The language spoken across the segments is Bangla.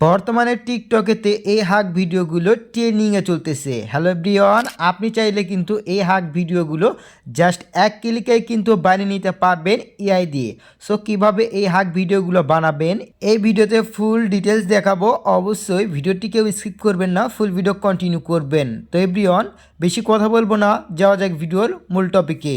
বর্তমানে টিকটকেতে এই হাক ভিডিওগুলো ট্রেনিংয়ে চলতেছে। হ্যালো ব্রিয়ন আপনি চাইলে কিন্তু এই হাক ভিডিওগুলো জাস্ট এক ক্লিকে কিন্তু বানিয়ে নিতে পারবেন এআই দিয়ে। সো কীভাবে এই হাক ভিডিওগুলো বানাবেন? এই ভিডিওতে ফুল ডিটেলস দেখাবো। অবশ্যই ভিডিওটি কেউ স্কিপ করবেন না ফুল ভিডিও কন্টিনিউ করবেন। তো এভরিওয়ান বেশি কথা বলব না, যাওয়া যাক ভিডিওর মূল টপিকে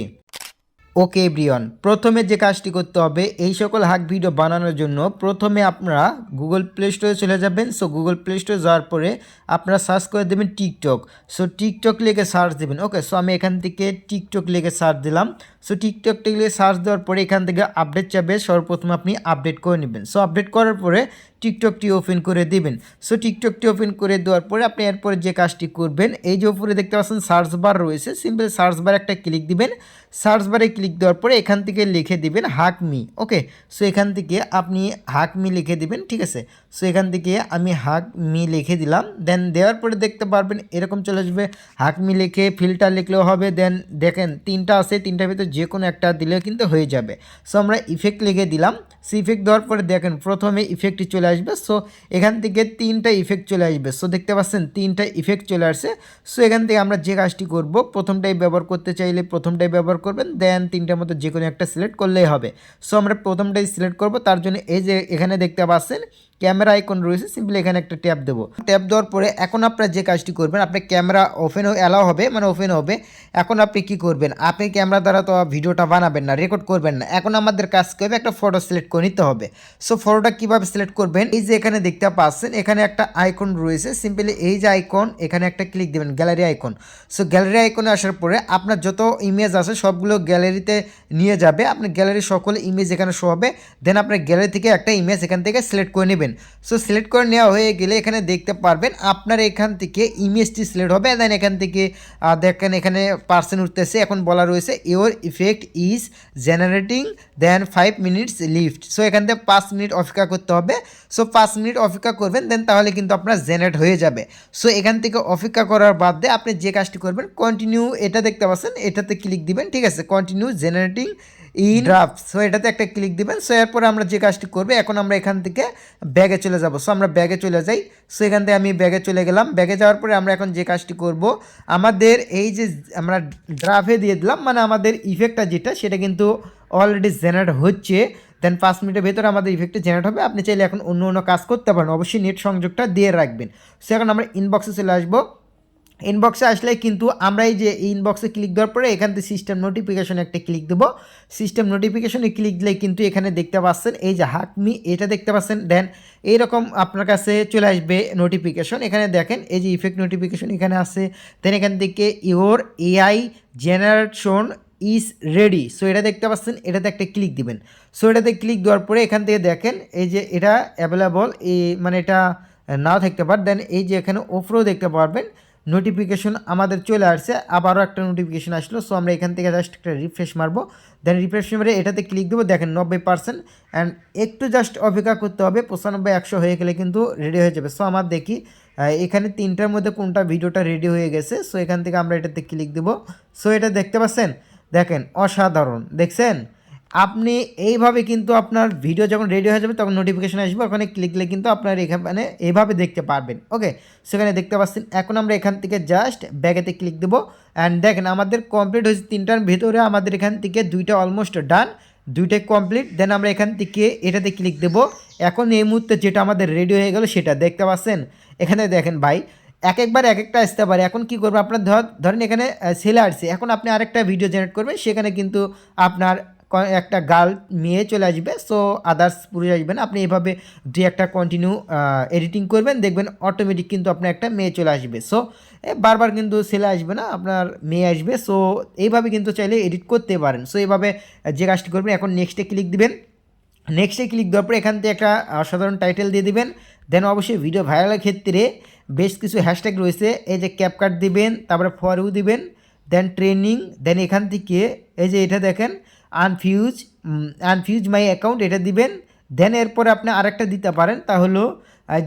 ওকে, ব্রিয়ন। প্রথমে যে কাজটি করতে হবে, এই সকল হাক ভিডিও বানানোর জন্য প্রথমে আপনারা গুগল প্লে স্টোরে চলে যাবেন। সো গুগল প্লে স্টোরে যাওয়ার পরে আপনারা সার্চ করে দেবেন টিকটক সো টিকটক লিখে সার্চ দেবেন। ওকে সো আমি এখান থেকে টিকটক লিখে সার্চ দিলাম। সো টিকটক লিখে সার্চ দেওয়ার পরে এখান থেকে আপডেট চাবে। সর্বপ্রথম আপনি আপডেট করে নেবেন। সো আপডেট করার পরে টিকটকটি ওপেন করে দিবেন। সো টিকটকটি ওপেন করে দেওয়ার পরে আপনি এরপরে যে কাজটি করবেন, এই যে উপরে দেখতে পাচ্ছেন সার্চ বার রয়েছে। সিম্পল সার্চ বার একটা ক্লিক দিবেন। সার্চ বারে ক্লিক দেওয়ার পরে এখান থেকে লিখে দিবেন হাকমি, ওকে? সো এখান থেকে আপনি হাকমি লিখে দিবেন, ঠিক আছে? সো এখান থেকে আমি হাক মি লিখে দিলাম দেন দেওয়ার পরে দেখতে পারবেন এরকম চলে আসবে। হাক মি লিখে ফিল্টার লিখলেও হবে দেন দেখেন তিনটা আছে, তিনটার ভিতরে যে কোনো একটা দিলেও কিন্তু হয়ে যাবে। সো আমরা ইফেক্ট লিখে দিলাম। সো ইফেক্ট দেওয়ার পরে দেখেন প্রথমে ইফেক্টটি চলে আসবে। সো এখান থেকে তিনটা ইফেক্ট চলে আসবে। সো দেখতে পাচ্ছেন তিনটা ইফেক্ট চলে আসছে। সো এখান থেকে আমরা যে কাজটি করব, প্রথমটাই ব্যবহার করতে চাইলে প্রথমটাই ব্যবহার করবেন দেন তিনটার মতো যে কোনো একটা সিলেক্ট করলেই হবে। সো আমরা প্রথমটাই সিলেক্ট করব, তার জন্য এই যে এখানে দেখতে পাচ্ছেন ক্যামেরা আইকন রয়েছে সিম্পলি এখানে একটা ট্যাপ দেবো। ট্যাপ দেওয়ার পরে এখন আপনারা যে কাজটি করবেন আপনি ক্যামেরা ওপেন অ্যালাও হবে মানে ওপেন হবে, এখন আপনি কি করবেন? আপনি ক্যামেরা দ্বারা তো ভিডিওটা বানাবেন না রেকর্ড করবেন না। এখন আমাদের কাজ করবে একটা ফটো সিলেক্ট করে নিতে হবে। সো ফটোটা কীভাবে সিলেক্ট করবেন? এই যে এখানে দেখতে পাচ্ছেন, এখানে একটা আইকন রয়েছে সিম্পলি এই যে আইকন, এখানে একটা ক্লিক দেবেন গ্যালারি আইকন। সো গ্যালারি আইকনে আসার পরে আপনার যত ইমেজ আছে, সবগুলো গ্যালারিতে নিয়ে যাবে। আপনার গ্যালারির সকল ইমেজ এখানে শো হবে। দেন আপনার গ্যালারি থেকে একটা ইমেজ এখান থেকে সিলেক্ট করে নেবেন। সো সিলেক্ট করে নেওয়া হয়ে গেলে এখানে দেখতে পারবেন আপনার এখান থেকে ইমেজটি সিলেক্ট হবে দেন এখান থেকে দেখেন এখানে পার্সেন্ট উঠতেছে, এখন বলা রয়েছে your effect is generating then five minutes left so এখান থেকে পাঁচ মিনিট অপেক্ষা করতে হবে। সো পাঁচ মিনিট অপেক্ষা করবেন দেন তাহলে কিন্তু আপনার জেনারেট হয়ে যাবে। সো এখান থেকে অপেক্ষা করার বাদ দিয়ে আপনি যে কাজটি করবেন কন্টিনিউ এটা দেখতে পাচ্ছেন, এটাতে ক্লিক দিবেন, ঠিক আছে? Continue generating in draft so এটাতে একটা ক্লিক দিবেন। সো এরপরে আমরা যে কাজটি করব, এখন আমরা এখান থেকে ব্যাগে চলে যাব। সো আমরা ব্যাগে চলে যাই। সো এখান থেকে আমি ব্যাগে চলে গেলাম। ব্যাগে যাওয়ার পরে আমরা এখন যে কাজটি করব, আমাদের এই যে আমরা ড্রাফে দিয়ে দিলাম মানে আমাদের ইফেক্টটা যেটা, সেটা কিন্তু অলরেডি জেনারেট হচ্ছে। দেন পাঁচ মিনিটের ভেতরে আমাদের ইফেক্টে জেনারেট হবে। আপনি চাইলে এখন অন্য অন্য কাজ করতে পারেন। অবশ্যই নেট সংযোগটা দিয়ে রাখবেন। সো এখন আমরা ইনবক্সে চলে আসব। ইনবক্সে আসলে কিন্তু আমরা এই যে ইনবক্সে ক্লিক দেওয়ার পরে এখান থেকে সিস্টেম নোটিফিকেশন একটা ক্লিক দেবো। সিস্টেম নোটিফিকেশনে ক্লিক দিলে কিন্তু এখানে দেখতে পাচ্ছেন, এই যে হাকমি এটা দেখতে পাচ্ছেন। দেন এইরকম আপনার কাছে চলে আসবে নোটিফিকেশন এখানে দেখেন, এই যে ইফেক্ট নোটিফিকেশন এখানে আছে। দেন এখান থেকে your AI generation is ready so এটা দেখতে পাচ্ছেন, এটাতে একটা ক্লিক দিবেন। সো এটাতে ক্লিক দেওয়ার পরে এখান থেকে দেখেন, এই যে এটা অ্যাভেলেবল এই মানে এটা নাও থাকতে পার। দেন এই যে এখানে ওপরেও দেখতে পারবেন। নোটিফিকেশন আমাদের চলে আসছে, আবারও একটা নোটিফিকেশন আসলো সো আমরা এখান থেকে জাস্ট একটা রিফ্রেশ মারবো। দেন রিফ্রেশ মেরে এটাতে ক্লিক দেবো, দেখেন নব্বই পার্সেন্ট অ্যান্ড একটু জাস্ট অপেক্ষা করতে হবে, পঁচানব্বই, একশো হয়ে গেলে কিন্তু রেডি হয়ে যাবে। সো আমার দেখি এখানে তিনটার মধ্যে কোনটা ভিডিওটা রেডি হয়ে গেছে সো এখান থেকে আমরা এটাতে ক্লিক দেবো। সো এটা দেখতে পাচ্ছেন? দেখেন, অসাধারণ, দেখছেন? আপনি এইভাবে কিন্তু আপনার ভিডিও যখন রেডি হয়ে যাবে, তখন নোটিফিকেশন আসবে। ওখানে ক্লিকলে কিন্তু আপনার এখানে এইভাবে দেখতে পারবেন। ওকে সেখানে দেখতে পাচ্ছেন, এখন আমরা এখান থেকে জাস্ট ব্যাগেতে ক্লিক দেবো। অ্যান্ড দেখেন, আমাদের কমপ্লিট হয়েছে তিনটার ভেতরে আমাদের এখান থেকে দুইটা অলমোস্ট ডান দুইটাই কমপ্লিট দেন আমরা এখান থেকে এটাতে ক্লিক দেবো। এখন এই মুহূর্তে যেটা আমাদের রেডি হয়ে গেল সেটা দেখতে পাচ্ছেন? এখানে দেখেন ভাই, এক একবার এক একটা আসতে পারে। এখন কি করব? আপনার ধর, ধরেন এখানে সেলে আসছে এখন আপনি আরেকটা ভিডিও জেনারেট করবেন। সেখানে কিন্তু আপনার একটা গার্ল মেয়ে চলে আসবে সো আদার্স পুরুষ আসবে না। আপনি এভাবে দু একটা কন্টিনিউ এডিটিং করবেন, দেখবেন অটোমেটিক কিন্তু আপনার একটা মেয়ে চলে আসবে। সো বারবার কিন্তু ছেলে আসবে না, আপনার মেয়ে আসবে সো এইভাবে কিন্তু চাইলে এডিট করতে পারেন। সো এইভাবে যে কাজটি করবেন, এখন নেক্সটে ক্লিক দিবেন। নেক্সটে ক্লিক দেওয়ার পরে এখান থেকে একটা সাধারণ টাইটেল দিয়ে দিবেন। দেন অবশ্যই ভিডিও ভাইরালের ক্ষেত্রে বেশ কিছু হ্যাশট্যাগ রয়েছে। এই যে ক্যাপকাট দিবেন, তারপরে ফর ইউ দিবেন দেন ট্রেনিং দেন এখান থেকে, এই যে এটা দেখেন আনফিউজ আনফিউজ মাই অ্যাকাউন্ট এটা দিবেন। দেন এরপরে আপনি আরেকটা দিতে পারেন, তা হলো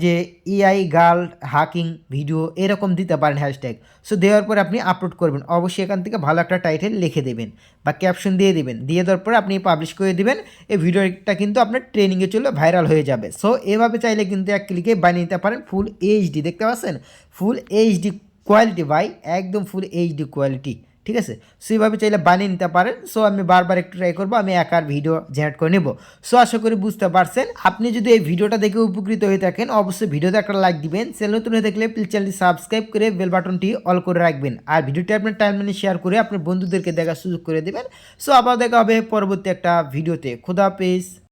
যে এআই গার্ল হাকিং ভিডিও এরকম দিতে পারেন হ্যাশট্যাগ সো দেওয়ার পরে আপনি আপলোড করবেন। অবশ্যই এখান থেকে ভালো একটা টাইটেল লিখে দেবেন বা ক্যাপশন দিয়ে দেবেন। দিয়ে দেওয়ার পরে আপনি পাবলিশ করে দেবেন। এই ভিডিওটা কিন্তু আপনার ট্রেনিংয়ে চলে ভাইরাল হয়ে যাবে। সো এভাবে চাইলে কিন্তু এক ক্লিকে বানিয়ে নিতে পারেন ফুল এইচডি দেখতে পাচ্ছেন? ফুল এইচডি কোয়ালিটি ভাই। একদম ফুল এইচডি কোয়ালিটি ঠিক আছে? সো এইভাবে চাইলে বানিয়ে নিতে পারেন। সো আমি বারবার একটু ট্রাই করব, আমি একার ভিডিও জেনারেট করে নেব। সো আশা করি বুঝতে পারছেন। আপনি যদি এই ভিডিওটা দেখে উপকৃত হয়ে থাকেন, অবশ্যই ভিডিওতে একটা লাইক দিবেন। চ্যানেল নতুন হয়ে থাকলে প্লিজ চ্যানেলটি সাবস্ক্রাইব করে বেল বাটনটি অল করে রাখবেন। আর ভিডিওটি আপনার টাইম মানে শেয়ার করে আপনার বন্ধুদেরকে দেখার সুযোগ করে দেবেন। সো আবার দেখা হবে পরবর্তী একটা ভিডিওতে খুদা হাফেজ।